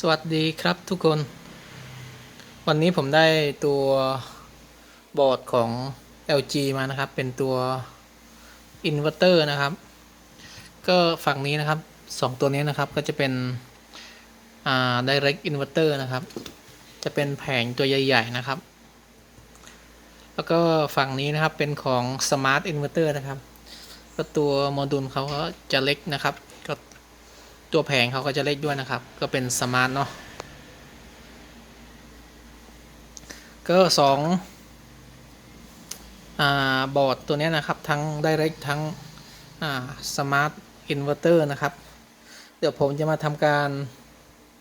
สวัสดีครับทุกคน วันนี้ผมได้ตัวบอร์ดของ LG มานะครับ เป็นตัวอินเวอร์เตอร์นะครับ ก็ฝั่งนี้นะครับสองตัวนี้นะครับก็จะเป็นอ่า direct inverter นะครับ จะเป็นแผงตัวใหญ่ ๆ นะครับ แล้วก็ฝั่งนี้นะครับเป็นของ smart inverter นะครับ ก็ตัวโมดูลเขาก็จะเล็กนะครับ ตัวแผงเขาก็จะเล็กด้วยนะครับ ก็เป็นสมาร์ทเนาะก็สองอบอร์ดตัวนี้นะครับ ทั้ง Direct ทั้งอ่า Smart Inverter นะครับ เดี๋ยวผมจะมาทำการ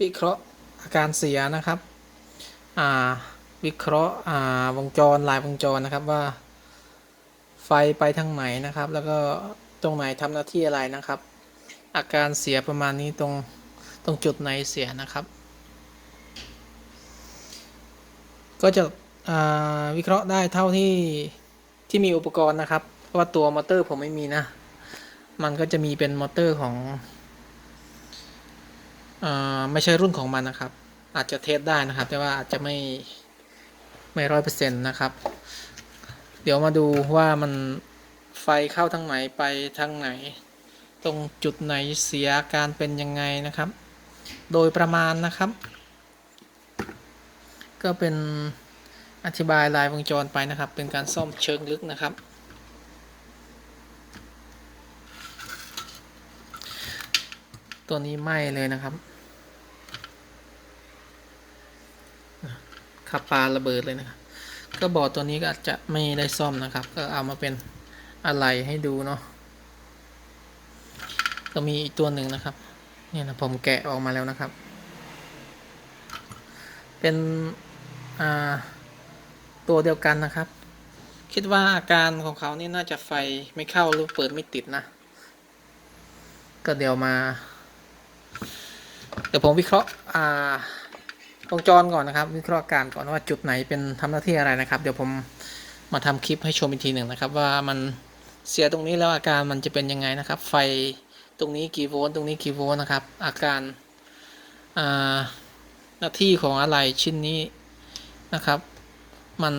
วิเคราะห์อาการเสียนะครับวิเคราะห์วงจรลายวงจรนะครับว่า ไฟไปทางไหนนะครับ แล้วก็ตรงไหนทำหน้าที่อะไรนะครับ อาการเสียประมาณนี้ตรงตรงจุดไหนเสียนะครับ ก็จะวิเคราะห์ได้เท่าที่ที่มีอุปกรณ์นะครับ เพราะว่าตัวมอเตอร์ผมไม่มีนะ มันก็จะมีเป็นมอเตอร์ของอไม่ใช่รุ่นของมันนะครับ อาจจะเทสได้นะครับ แต่ว่าอาจจะไม่ไม่ร้อยเปอร์เซ็นต์นะครับ เดี๋ยวมาดูว่ามันไฟเข้าทางไหนไปทางไหน ตรงจุดไหนเสียการเป็นยังไงนะครับ โดยประมาณนะครับ ก็เป็นอธิบายลายวงจรไปนะครับ เป็นการซ่อมเชิงลึกนะครับ ตัวนี้ไหม้เลยนะครับขับปลาระเบิดเลยนะครับ ก็บอร์ดตัวนี้ก็อาจจะไม่ได้ซ่อมนะครับ ก็เอามาเป็นอะไรให้ดูเนาะ ก็มีอีกตัวหนึ่งนะครับ เนี่ยนะผมแกะออกมาแล้วนะครับ เป็นตัวเดียวกันนะครับ คิดว่าอาการของเขานี่น่าจะไฟไม่เข้าหรือเปิดไม่ติดนะ ก็เดี๋ยวมา เดี๋ยวผมวิเคราะห์อ่าวงจรก่อนนะครับ วิเคราะห์การก่อนว่าจุดไหนเป็นทำหน้าที่อะไรนะครับ เดี๋ยวผมมาทำคลิปให้ชมอีกทีหนึ่งนะครับ ว่ามันเสียตรงนี้แล้วอาการมันจะเป็นยังไงนะครับ ไฟ ตรงนี้กี่โวลต์ตรงนี้กี่โวลต์นะครับ อาการหน้าที่ของอะไรชิ้นนี้นะครับ มัน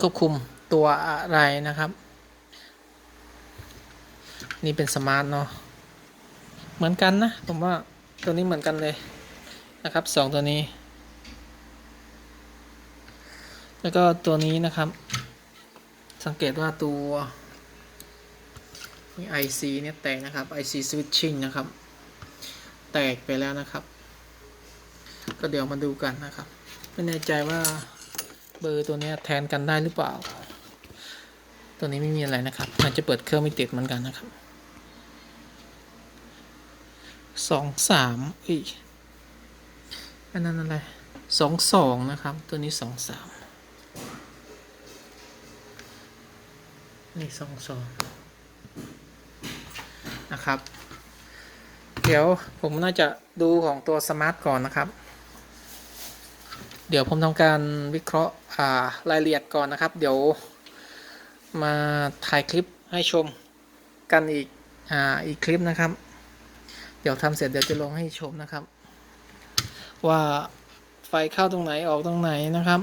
ควบคุมตัวอะไรนะครับ นี่เป็นสมาร์ทเนาะเหมือนกันนะผมว่าตัวนี้เหมือนกันเลยนะครับสองตัวนี้ แล้วก็ตัวนี้นะครับ สังเกตว่าตัว มี IC เนี่ยแตกนะครับ IC switching นะครับ แตกไปแล้วนะครับ ก็เดี๋ยวมาดูกันนะครับ ไม่แน่ใจว่าเบอร์ตัวนี้แทนกันได้หรือเปล่า ตัวนี้ไม่มีอะไรนะครับอาจจะเปิดเครื่องไม่ติดเหมือนกันนะครับสองสามอีอันนั้นอะไรสองสองนะครับ ตัวนี้สองสามนี่สองสอง นะครับ เดี๋ยวผมน่าจะดูของตัวสมาร์ทก่อนนะครับ เดี๋ยวผมทำการวิเคราะห์รายละเอียดก่อนนะครับ เดี๋ยวมาถ่ายคลิปให้ชมกันอีกอ่าอีกคลิปนะครับ เดี๋ยวทำเสร็จเดี๋ยวจะลงให้ชมนะครับ ว่าไฟเข้าตรงไหนออกตรงไหนนะครับ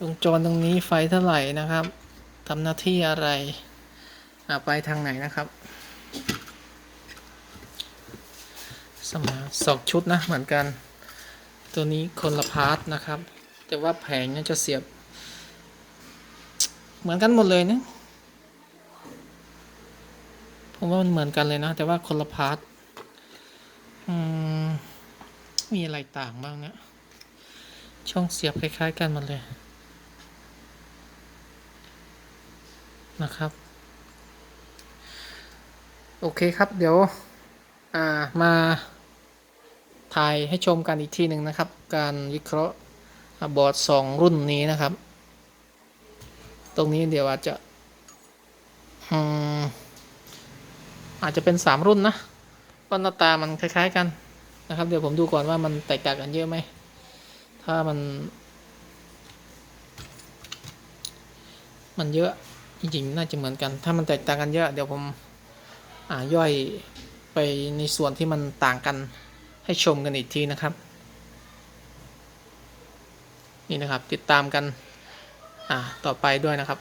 วงจรตรงนี้ไฟเท่าไหร่นะครับทำหน้าที่อะไรไปทางไหนนะครับ สมาสองชุดนะเหมือนกัน ตัวนี้คนละพาร์ทนะครับ แต่ว่าแผงน่าจะเสียบ เหมือนกันหมดเลยนะผมว่ามันเหมือนกันเลยนะ แต่ว่าคนละพาร์ทมีอะไรต่างบ้างเนี่ยช่องเสียบคล้ายๆกันหมดเลยนะครับ โอเคครับเดี๋ยว อ่ามา ถ่ายให้ชมกันอีกทีหนึ่งนะครับ การวิเคราะห์บอร์ดสองรุ่นนี้นะครับ ตรงนี้เดี๋ยวอาจจะอาจจะเป็นสามรุ่นนะว่าหน้าตามันคล้าย ๆ กันนะครับ เดี๋ยวผมดูก่อนว่ามันแตกต่างกันเยอะไหม ถ้ามัน มันเยอะจริงๆน่าจะเหมือนกัน ถ้ามันแตกต่างกันเยอะ เดี๋ยวผมอ่าย่อยไปในส่วนที่มันต่างกัน ให้ชมกันอีกทีนะครับ นี่นะครับติดตามกันต่อไปด้วยนะครับ